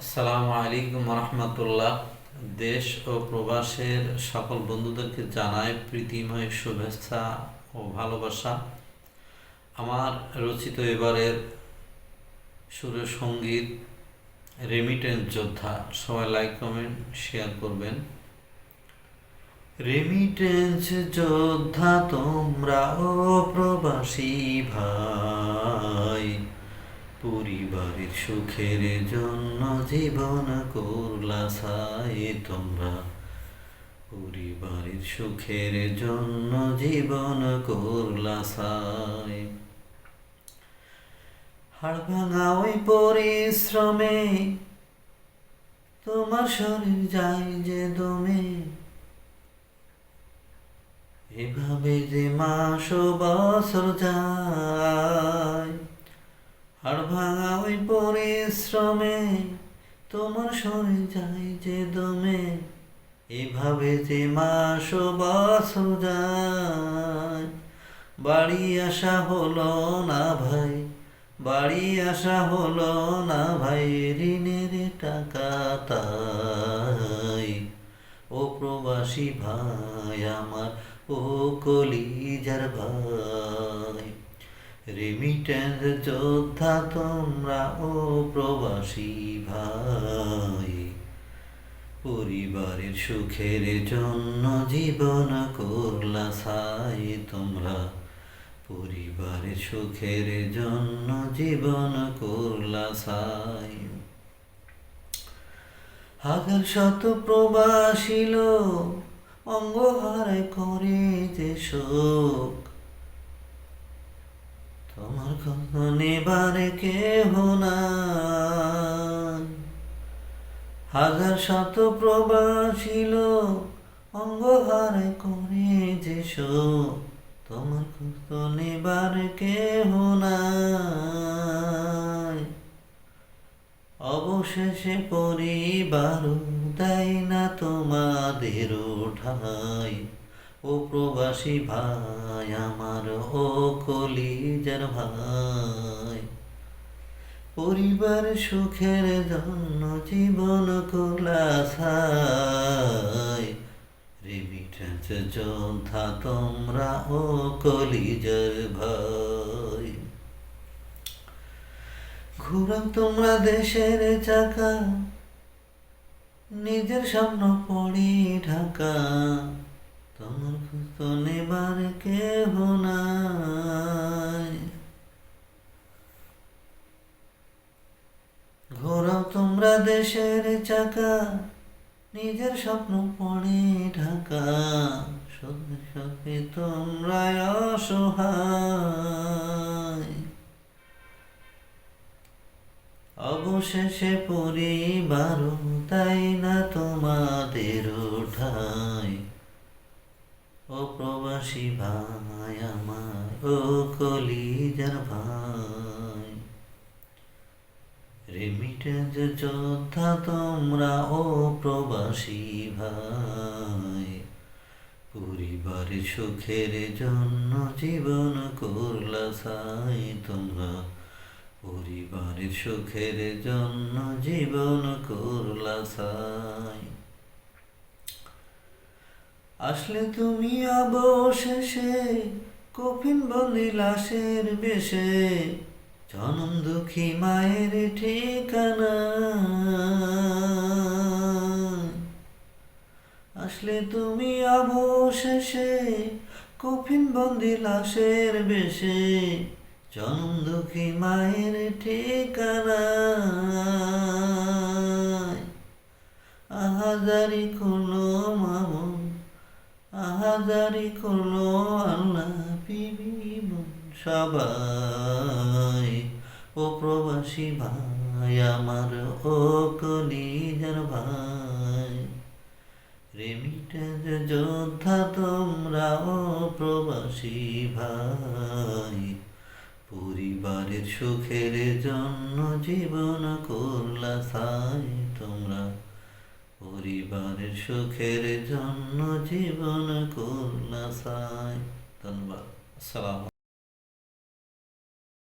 আসসালামু আলাইকুম রহমতুল্লাহ দেশ ও প্রবাসের সকল বন্ধুদেরকে জানাই প্রীতিময় শুভেচ্ছা ও ভালোবাসা। আমার রচিত এবারের সুরের সংগীত রেমিটেন্স যোদ্ধা, সবাই লাইক কমেন্ট শেয়ার করবেন। রেমিটেন্স যোদ্ধা তোমরা ও প্রবাসী ভাই। পরিবারের সুখের জন্য জীবন করলা সাই তোমরা। পরিবারের সুখের জন্য জীবন করলা সাই হাড় ভাঙা ওই পরিশ্রমে তোমার শরীর যায় যে দমে। এভাবে যে মাস বছর যায় পরিশ্রমে তোমার শরীর যায় যে দমে। এভাবে যে মাস বছর যায়, বাড়ি আসা হলো না ভাই, বাড়ি আসা হলো না ভাই, ঋণের টাকা তাই। ও প্রবাসী ভাই আমার, ও কলিজার ভাই। রেমিটেন্স যোদ্ধা তোমরা ও প্রবাসী ভাই। পরিবারের সুখের জন্য জীবন করলা সাই তোমরা। পরিবারের সুখের জন্য জীবন করলা সাই। হাজার শত প্রবাসী লোক অঙ্গহারায় করে যে শোক নেবারে কেহ নাই হাজার শত প্রবাসী লোক অঙ্গহারায় করে যে তোমার কথা নেবার কেহ নাই। অবশেষে পরিবার দেয় না তোমাদের ঠাই। ও প্রবাসী ভাই, আমার ও কলিজার ভাই। পরিবার সুখের জন্য জীবন কোলা ছাই রেমিটেন্স তোমরা ও কলিজার ভাই। ঘুরাও তোমরা দেশের চাকা, নিজের স্বপ্ন পড়ি ঢাকা। তোমার খুঁজতো নেবার কেহ নাই। ঘোরাও তোমরা দেশের চাকা, নিজের স্বপ্ন পড়ে ঢাকা। সত্যি সত্যি তোমরা অসহায়। অবশেষে পরিবার তাই না তোমাদের ঠাই ও প্রবাসী ভাই আমার ও কলিজার ভাই। রেমিটেন্স যোদ্ধা তোমরা ও প্রবাসী ভাই। পরিবারের সুখের জন্য জীবন করলা সাই তোমরা। পরিবারের সুখের জন্য জীবন করলা সাই। আসলে তুমি অবশেষে কফিন বন্দি লাশের বেশে, জনম দুঃখী মায়ের ঠিকানা। আসলে তুমি অবশেষে কফিন বন্দি লাশের বেশে, জনম দুঃখী মায়ের ঠিকানা। আহাজারি কোনো আহাজারি করল আল্লাহ সবাই। ও প্রবাসী ভাই, আমার ও কলিজার ভাই। রেমিটেন্স যোদ্ধা তোমরা, ও প্রবাসী ভাই। পরিবারের সুখের জন্য জীবন করলা সাই তোমরা। পরিবারের সুখের জন্য জীবন করলা সাই ধন্যবাদ। আসসালাম